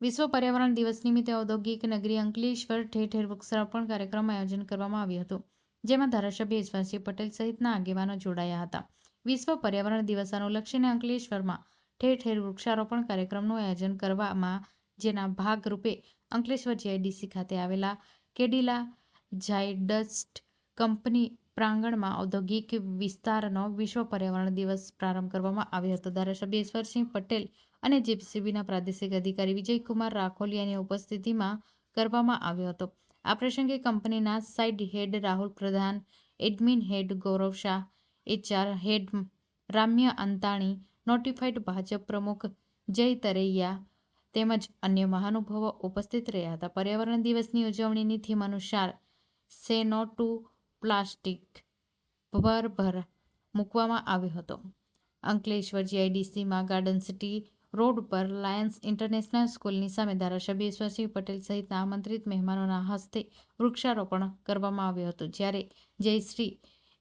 વિશ્વ પર્યાવરણ દિવસ નિમિત્તે ઔદ્યોગિક નગરી અંકલેશ્વર ઠેર ઠેર વૃક્ષારોપણ કાર્યક્રમ આયોજન કરવામાં આવ્યું હતું, જેમાં ધારાસભ્ય યશવંતસિંહ પટેલ સહિતના આગેવાનો જોડાયા હતા. વિશ્વ પર્યાવરણ દિવસ અનુલક્ષીને અંકલેશ્વરમાં ઠેર ઠેર વૃક્ષારોપણ કાર્યક્રમનું આયોજન કરવામાં, જેના ભાગરૂપે અંકલેશ્વર જીઆઈડીસી ખાતે આવેલા કેડિલા ઝાયડસ્ટ કંપની પ્રાંગણમાં ઔદ્યોગિક વિસ્તારનો વિશ્વ પર્યાવરણ દિવસ પ્રારંભ કરવામાં આવ્યો હતો. ધારાસભ્ય ઈશ્વરસિંહ પટેલ અને જીસીબીના પ્રાદેશિક અધિકારી વિજયકુમાર રાખોલિયાની ઉપસ્થિતિમાં કરવામાં આવ્યો હતો. આ પ્રસંગે કંપનીના side head Rahul Pradhan, admin head Gaurav Shah, HR head Ramya Antani notified Bhajap પ્રમુખ જય તરૈયા તેમજ અન્ય મહાનુભાવો ઉપસ્થિત રહ્યા હતા. પર્યાવરણ દિવસની ઉજવણીની થીમ અનુસાર સે નો ટુ પ્લાસ્ટિક ભરભર ભર મૂકવામાં આવ્યો હતો. અંકલેશ્વર જીઆઈડીસીમાં ગાર્ડન સિટી રોડ પર લાયન્સ ઇન્ટરનેશનલ સ્કૂલની સામે ધારાસભ્ય ઈશ્વરસિંહ પટેલ સહિતના આમંત્રિત મહેમાનોના હસ્તે વૃક્ષારોપણ કરવામાં આવ્યું હતું, જ્યારે જયશ્રી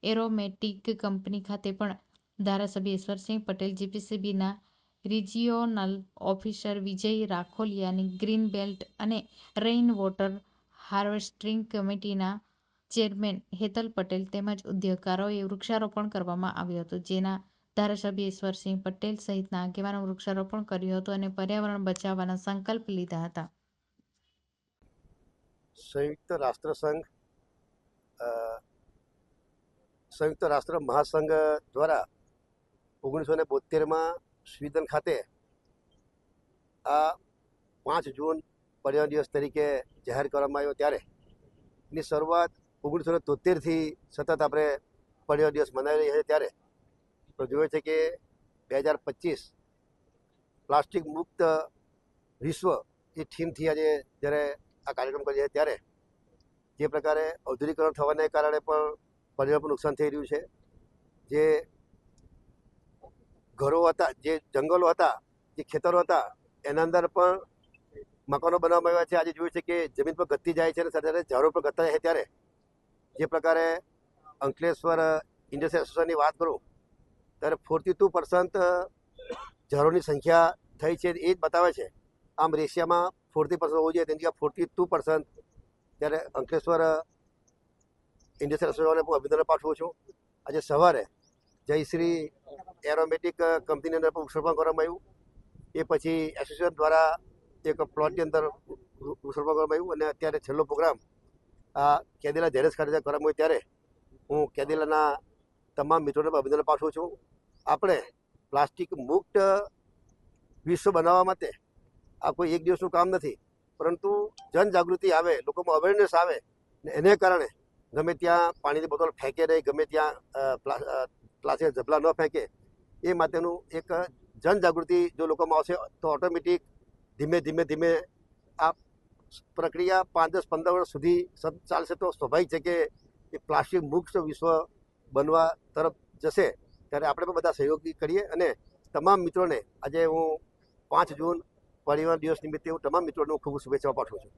એરોમેટિક કંપની ખાતે પણ ધારાસભ્ય ઈશ્વરસિંહ પટેલ જીપીસીબીના રિજિયોનલ ઓફિસર વિજય રાખોલિયાની ગ્રીન બેલ્ટ અને રેઇન વોટર હાર્વેસ્ટિંગ કમિટીના ચેરમેન હેતલ પટેલ તેમજ ઉદ્યોગકારોએ વૃક્ષારોપણ કરવામાં આવ્યું હતું. જેના ધારાસભ્ય ઈશ્વરસિંહ પટેલ સહિતના આગેવાનો વૃક્ષારોપણ કર્યું હતું અને પર્યાવરણ બચાવવાના સંકલ્પ લીધા હતા. સંયુક્ત રાષ્ટ્રસંઘ સંયુક્ત રાષ્ટ્ર મહાસંઘ દ્વારા ઓગણીસો ને બોતેરમાં સ્વીડન ખાતે આ પાંચ જૂન પર્યાવરણ દિવસ તરીકે જાહેર કરવામાં આવ્યો. ત્યારે એની શરૂઆત ઓગણીસો તોતેરથી સતત આપણે પર્યાવરણ દિવસ મનાવી રહ્યા ત્યારે તો જોયે છે કે બે હજાર પચીસ પ્લાસ્ટિક મુક્ત વિશ્વ એ થીમથી આજે જ્યારે આ કાર્યક્રમ કરીએ છીએ ત્યારે જે પ્રકારે ઔદ્યોગિકરણ થવાને કારણે પણ પર્યાવરણ પર નુકસાન થઈ રહ્યું છે. જે ઘરો હતા, જે જંગલો હતા, જે ખેતરો હતા, એના અંદર પણ મકાનો બનાવવામાં આવ્યા છે. આજે જોયું છે કે જમીન પર ગતિ જાય છે અને સાથે સાથે ઝાડો પર ગતા જાય છે ત્યારે જે પ્રકારે અંકલેશ્વર ઇન્ડસ્ટ્રી એસોસિએશનની વાત કરું, ત્યારે ફોર્ટી ટુ પર્સન્ટ ઝાડોની સંખ્યા થઈ છે એ જ બતાવે છે. આમ રેશિયામાં ફોર્ટી પર્સન્ટ હોવું જોઈએ તેની જગ્યાએ ફોર્ટી ટુ પર્સન્ટ ત્યારે અંકલેશ્વર ઇન્ડસ્ટ્રી એસોસિએશનને હું અભિનંદન પાઠવું છું. આજે સવારે જયશ્રી એરોમેટિક કંપનીની અંદર પણ વૃક્ષારોપણ કરવામાં આવ્યું. એ પછી એસોસિએશન દ્વારા એક પ્લોટની અંદર વૃક્ષારોપણ કરવામાં આવ્યું અને અત્યારે છેલ્લો પ્રોગ્રામ કેદીલા ઝેરેસ ખાતે કરવામાં હોય ત્યારે હું કેદીલાના તમામ મિત્રોને અભિનંદન પાઠવું છું. આપણે પ્લાસ્ટિક મુક્ત વિશ્વ બનાવવા માટે આ કોઈ એક દિવસનું કામ નથી, પરંતુ જનજાગૃતિ આવે, લોકોમાં અવેરનેસ આવે ને એને કારણે ગમે ત્યાં પાણીની બોટલ ફેંકે નહીં, ગમે ત્યાં પ્લાસ્ટિક ઝબલા ન ફેંકે, એ માટેનું એક જનજાગૃતિ જો લોકોમાં આવશે તો ઓટોમેટિક ધીમે ધીમે ધીમે આ પ્રક્રિયા પાંચ દસ પંદર વર્ષ સુધી ચાલશે તો સ્વાભાવિક છે કે એ પ્લાસ્ટિક મુક્ત વિશ્વ બનવા તરફ જશે. ત્યારે આપણે પણ બધા સહયોગી કરીએ અને તમામ મિત્રોને આજે હું પાંચ જૂન પરિવાર દિવસ નિમિત્તે હું તમામ મિત્રોને હું ખૂબ શુભેચ્છાઓ પાઠવું છું.